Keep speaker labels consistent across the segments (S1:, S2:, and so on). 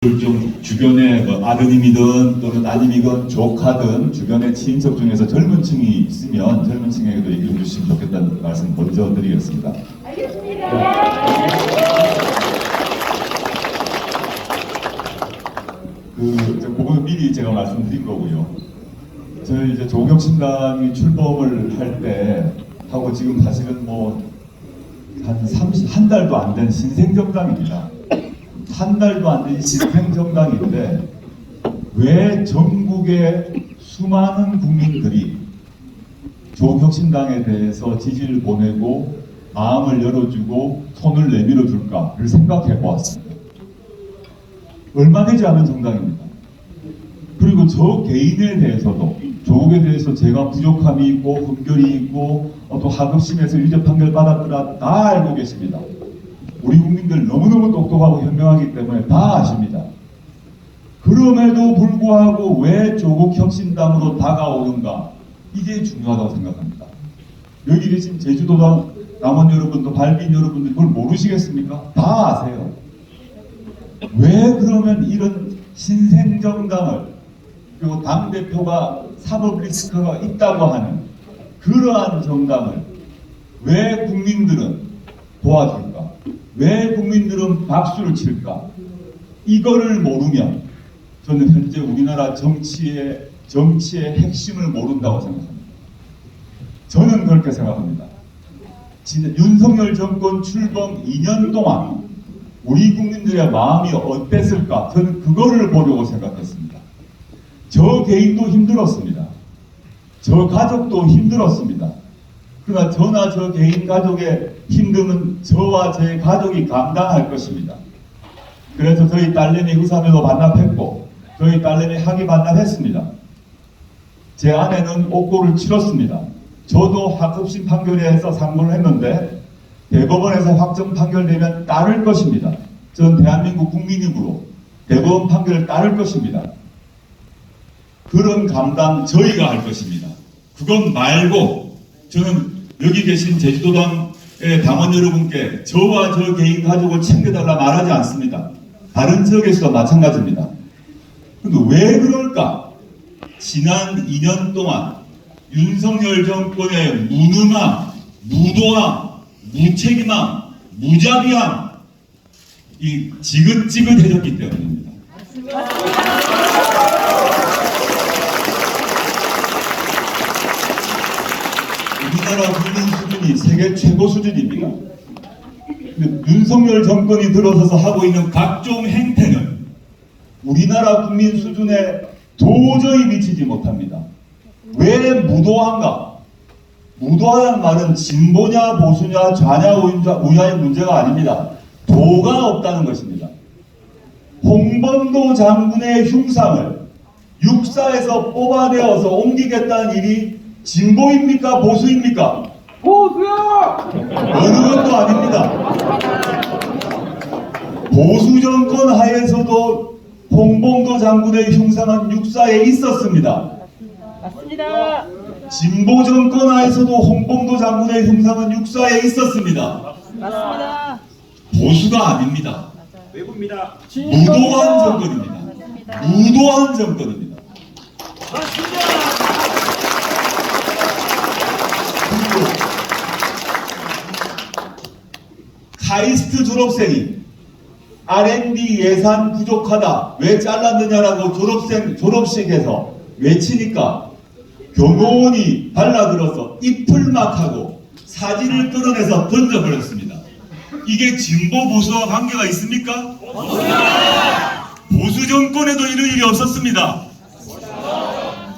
S1: 좀 주변에 뭐 아드님이든 또는 따님이든 조카든 주변의 친척 중에서 젊은 층이 있으면 젊은 층에게도 얘기해 주시면 좋겠다는 말씀 먼저 드리겠습니다. 그, 저 그거 미리 제가 말씀드린 거고요. 저희 이제 조경신당이 출범을 할 때 하고 지금 사실은 뭐 한 30, 한 달도 안 된 신생정당입니다. 한 달도 안된 신생정당인데 왜 전국의 수많은 국민들이 조국혁신당에 대해서 지지를 보내고 마음을 열어주고 손을 내밀어 줄까를 생각해 보았습니다. 얼마 되지 않은 정당입니다. 그리고 저 개인에 대해서도 조국에 대해서 제가 부족함이 있고 흠결이 있고 어, 또 하급심에서 유죄 판결 받았더라 다 알고 계십니다. 우리 국민들 너무너무 똑똑하고 현명하기 때문에 다 아십니다. 그럼에도 불구하고 왜 조국 혁신당으로 다가오는가 이게 중요하다고 생각합니다. 여기 계신 제주도당 남원 여러분도 발빈 여러분들 그걸 모르시겠습니까? 다 아세요. 왜 그러면 이런 신생정당을 그리고 당 대표가 사법 리스크가 있다고 하는 그러한 정당을 왜 국민들은 도와줄까? 왜 국민들은 박수를 칠까? 이거를 모르면 저는 현재 우리나라 정치의 정치의 핵심을 모른다고 생각합니다. 저는 그렇게 생각합니다. 윤석열 정권 출범 2년 동안 우리 국민들의 마음이 어땠을까? 저는 그거를 보려고 생각했습니다. 저 개인도 힘들었습니다. 저 가족도 힘들었습니다. 그러나 저나 저 개인 가족의 힘듦은 저와 제 가족이 감당할 것입니다. 그래서 저희 딸내미 의사면도 반납했고 저희 딸내미 학위 반납했습니다. 제 아내는 옥고를 치렀습니다. 저도 학급심 판결에서 상고를 했는데 대법원에서 확정 판결되면 따를 것입니다. 전 대한민국 국민이므로 대법원 판결을 따를 것입니다. 그런 감당 저희가 할 것입니다. 그것 말고 저는 여기 계신 제주도당의 당원 여러분께 저와 저 개인 가족을 챙겨달라 말하지 않습니다. 다른 지역에서도 마찬가지입니다. 근데 왜 그럴까? 지난 2년 동안 윤석열 정권의 무능함, 무도함, 무책임함, 무자비함, 이 지긋지긋해졌기 때문입니다. 우리나라 국민 수준이 세계 최고 수준입니다. 윤석열 정권이 들어서서 하고 있는 각종 행태는 우리나라 국민 수준에 도저히 미치지 못합니다. 왜 무도한가? 무도하다는 말은 진보냐 보수냐 좌냐 우냐, 우냐의 문제가 아닙니다. 도가 없다는 것입니다. 홍범도 장군의 흉상을 육사에서 뽑아내어서 옮기겠다는 일이 진보입니까 보수입니까?
S2: 보수야!
S1: 어느 것도 아닙니다. 보수 정권 하에서도 홍범도 장군의 흉상은 육사에 있었습니다.
S2: 맞습니다.
S1: 진보 정권 하에서도 홍범도 장군의 흉상은 육사에 있었습니다.
S2: 맞습니다.
S1: 보수가 아닙니다.
S3: 외부입니다.
S1: 무도한 정권입니다. 무도한 정권입니다. 그리고 카이스트 졸업생이 R&D 예산 부족하다 왜 잘랐느냐라고 졸업생 졸업식에서 외치니까 경호원이 달라들어서 이풀막하고 사진을 끌어내서 던져버렸습니다. 이게 진보 보수와 관계가 있습니까? 보수 정권에도 이런 일이 없었습니다.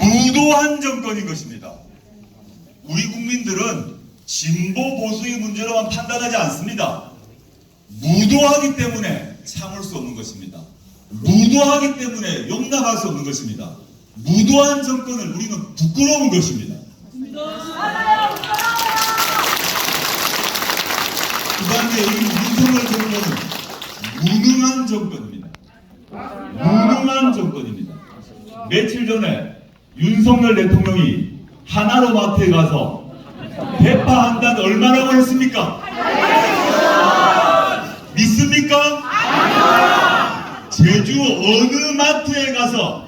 S1: 무도한 정권인 것입니다. 우리 국민들은 진보 보수의 문제로만 판단하지 않습니다. 무도하기 때문에 참을 수 없는 것입니다. 무도하기 때문에 용납할 수 없는 것입니다. 무도한 정권을 우리는 부끄러운 것입니다. 그다음에 이 윤석열 정권은 무능한 정권입니다. 무능한 정권입니다. 며칠 전에 윤석열 대통령이 하나로마트에 가서 대파 한 단 얼마라고 했습니까? 믿습니까? 제주 어느 마트에 가서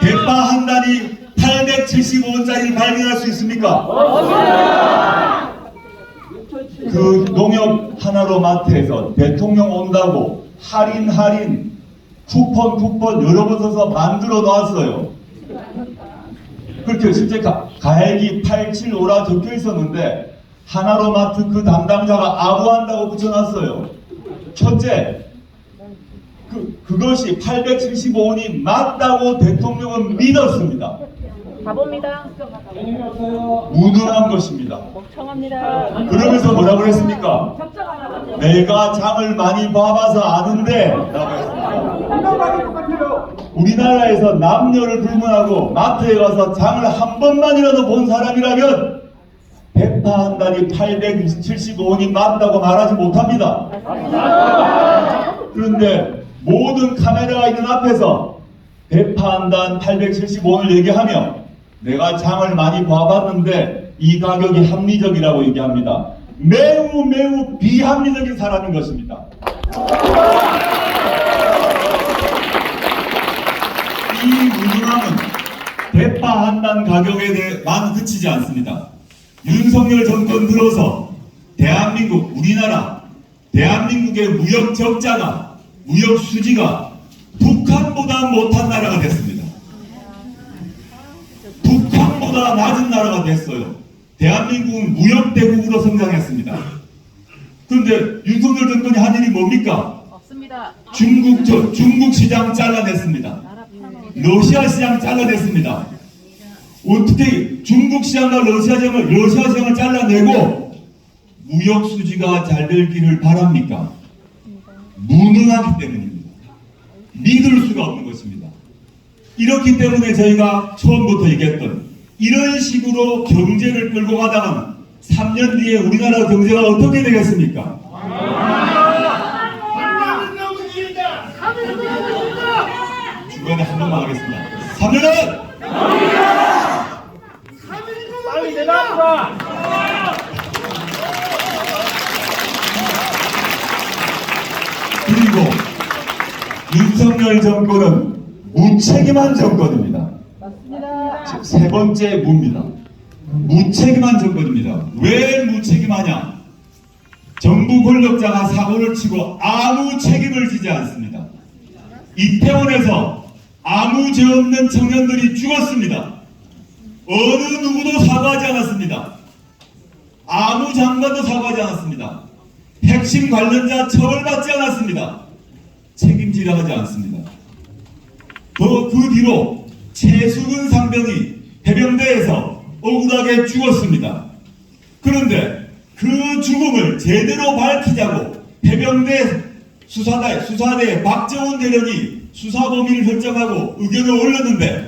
S1: 대파 한 단이 875원짜리를 발견할 수 있습니까? 그 농협 하나로 마트에서 대통령 온다고 할인 할인 쿠폰 쿠폰 여러 번 써서 만들어 놨어요. 그렇게 실제 가, 가액이 875라 적혀 있었는데 하나로 마트 그 담당자가 아부한다고 붙여놨어요. 첫째, 그, 그것이 875원이 맞다고 대통령은 믿었습니다.
S2: 가봅니다.
S1: 무능한 것입니다.
S2: 멍청합니다.
S1: 그러면서 뭐라고 했습니까? 내가 장을 많이 봐봐서 아는데 라고 했습니다. 우리나라에서 남녀를 불문하고 마트에 가서 장을 한 번만이라도 본 사람이라면 대파 한 단이 875원이 맞다고 말하지 못합니다. 그런데 모든 카메라가 있는 앞에서 대파 한 단 875원을 얘기하며 내가 장을 많이 봐봤는데 이 가격이 합리적이라고 얘기합니다. 매우 매우 비합리적인 사람인 것입니다. 이 무능함은 대파 한 단 가격에 대해 만 그치지 않습니다. 윤석열 정권 들어서 대한민국, 우리나라, 대한민국의 무역 적자가, 무역 수지가 북한보다 못한 나라가 됐습니다. 북한보다 낮은 나라가 됐어요. 대한민국은 무역 대국으로 성장했습니다. 그런데 윤석열 정권이 한 일이 뭡니까?
S2: 없습니다.
S1: 중국, 저, 중국 시장 잘라냈습니다. 러시아 시장 잘라냈습니다. 어떻게 중국 시장과 러시아 시장을, 러시아 시장을 잘라내고 무역 수지가 잘 될 길을 바랍니까? 무능하기 때문입니다. 믿을 수가 없는 것입니다. 이렇기 때문에 저희가 처음부터 얘기했던 이런 식으로 경제를 끌고 가다가는 3년 뒤에 우리나라 경제가 어떻게 되겠습니까? 주변에 한 번만 하겠습니다. 3년은
S2: 빨리 대답하라.
S1: 그리고 윤석열 정권은 무책임한 정권입니다.
S2: 맞습니다.
S1: 세 번째 무입니다. 무책임한 정권입니다. 왜 무책임하냐? 정부 권력자가 사고를 치고 아무 책임을 지지 않습니다. 이태원에서 아무 죄 없는 청년들이 죽었습니다. 어느 누구도 사과하지 않았습니다. 아무 장관도 사과하지 않았습니다. 핵심 관련자 처벌받지 않았습니다. 책임지려 하지 않습니다. 더그 뒤로 최수근 상병이 해병대에서 억울하게 죽었습니다. 그런데 그 죽음을 제대로 밝히자고 해병대 수사대, 수사대 박정훈 대령이 수사 범위를 결정하고 의견을 올렸는데 누,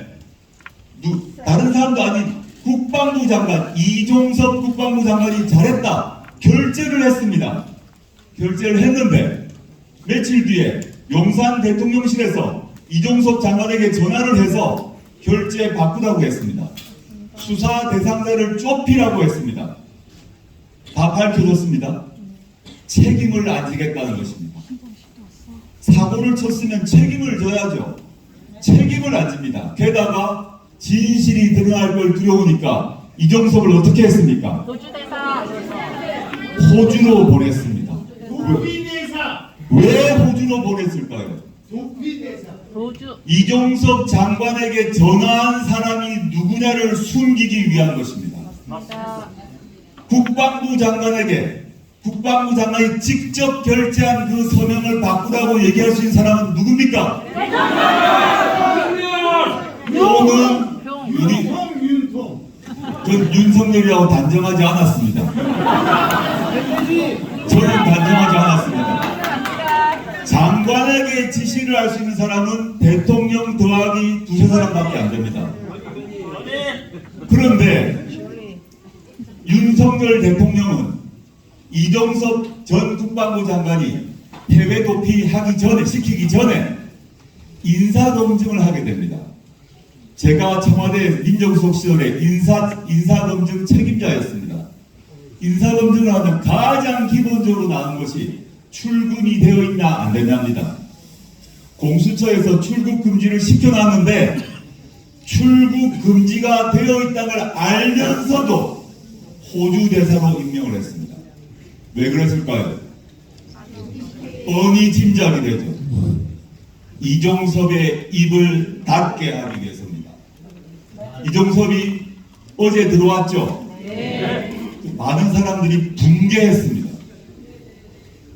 S1: 다른 사람도 아닌 국방부 장관 이종섭 국방부 장관이 잘했다 결재를 했습니다. 결재를 했는데 며칠 뒤에 용산 대통령실에서 이종섭 장관에게 전화를 해서 결재 바꾸라고 했습니다. 수사 대상자를 좁히라고 했습니다. 다 밝혀졌습니다. 책임을 안 지겠다는 것입니다. 사고를 쳤으면 책임을 져야죠. 책임을 안 집니다. 게다가 진실이 드러날 걸 두려우니까 이종섭을 어떻게 했습니까?
S2: 도주대사.
S1: 호주로 보냈습니다.
S3: 도피대사
S1: 왜 호주로 보냈을까요?
S3: 도피대사
S2: 도주.
S1: 이종섭 장관에게 전화한 사람이 누구냐를 숨기기 위한
S2: 것입니다.
S1: 국방부 장관에게 국방부 장관이 직접 결제한 그 서명을 바꾸라고 얘기할 수 있는 사람은 누굽니까? 또는
S2: 병.
S1: 우리
S3: 윤통
S1: 전 윤석열이라고 단정하지 않았습니다. 저는 단정하지 않았습니다. 장관에게 지시를 할 수 있는 사람은 대통령 더하기 두세 사람밖에 안 됩니다. 그런데 윤석열 대통령은 이종섭 전 국방부 장관이 해외 도피하기 전에 시키기 전에 인사검증을 하게 됩니다. 제가 청와대 민정수석 시절에 인사 인사검증 책임자였습니다. 인사검증을 하면 가장 기본적으로 나오는 것이 출근이 되어 있나 안 되냐입니다.
S4: 공수처에서 출국 금지를 시켜놨는데 출국 금지가 되어 있다는 걸 알면서도 호주 대사로 임명을 했습니다. 왜 그랬을까요? 뻔히 짐작이 되죠. 이종섭의 입을 닫게 하기 위해서입니다. 이종섭이 어제 들어왔죠? 많은 사람들이 붕괴했습니다.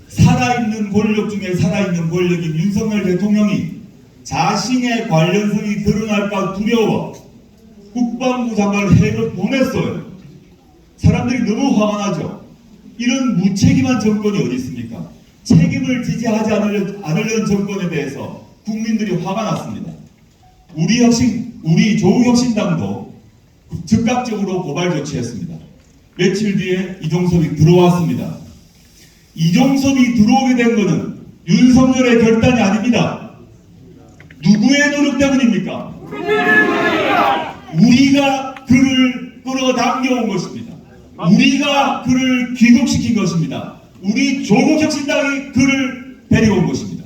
S4: 살아있는 권력 중에 살아있는 권력인 윤석열 대통령이 자신의 관련성이 드러날까 두려워 국방부 장관을 해외로 보냈어요. 사람들이 너무 화가 나죠. 이런 무책임한 정권이 어디 있습니까? 책임을 지지하지 않으려, 않으려는 정권에 대해서 국민들이 화가 났습니다. 우리 혁신, 우리 조국혁신당도 즉각적으로 고발 조치했습니다. 며칠 뒤에 이종섭이 들어왔습니다. 이종섭이 들어오게 된 것은 윤석열의 결단이 아닙니다. 누구의 노력 때문입니까? 우리가 그를 끌어당겨온 것입니다. 우리가 그를 귀국시킨 것입니다. 우리 조국혁신당이 그를 데리고 온 것입니다.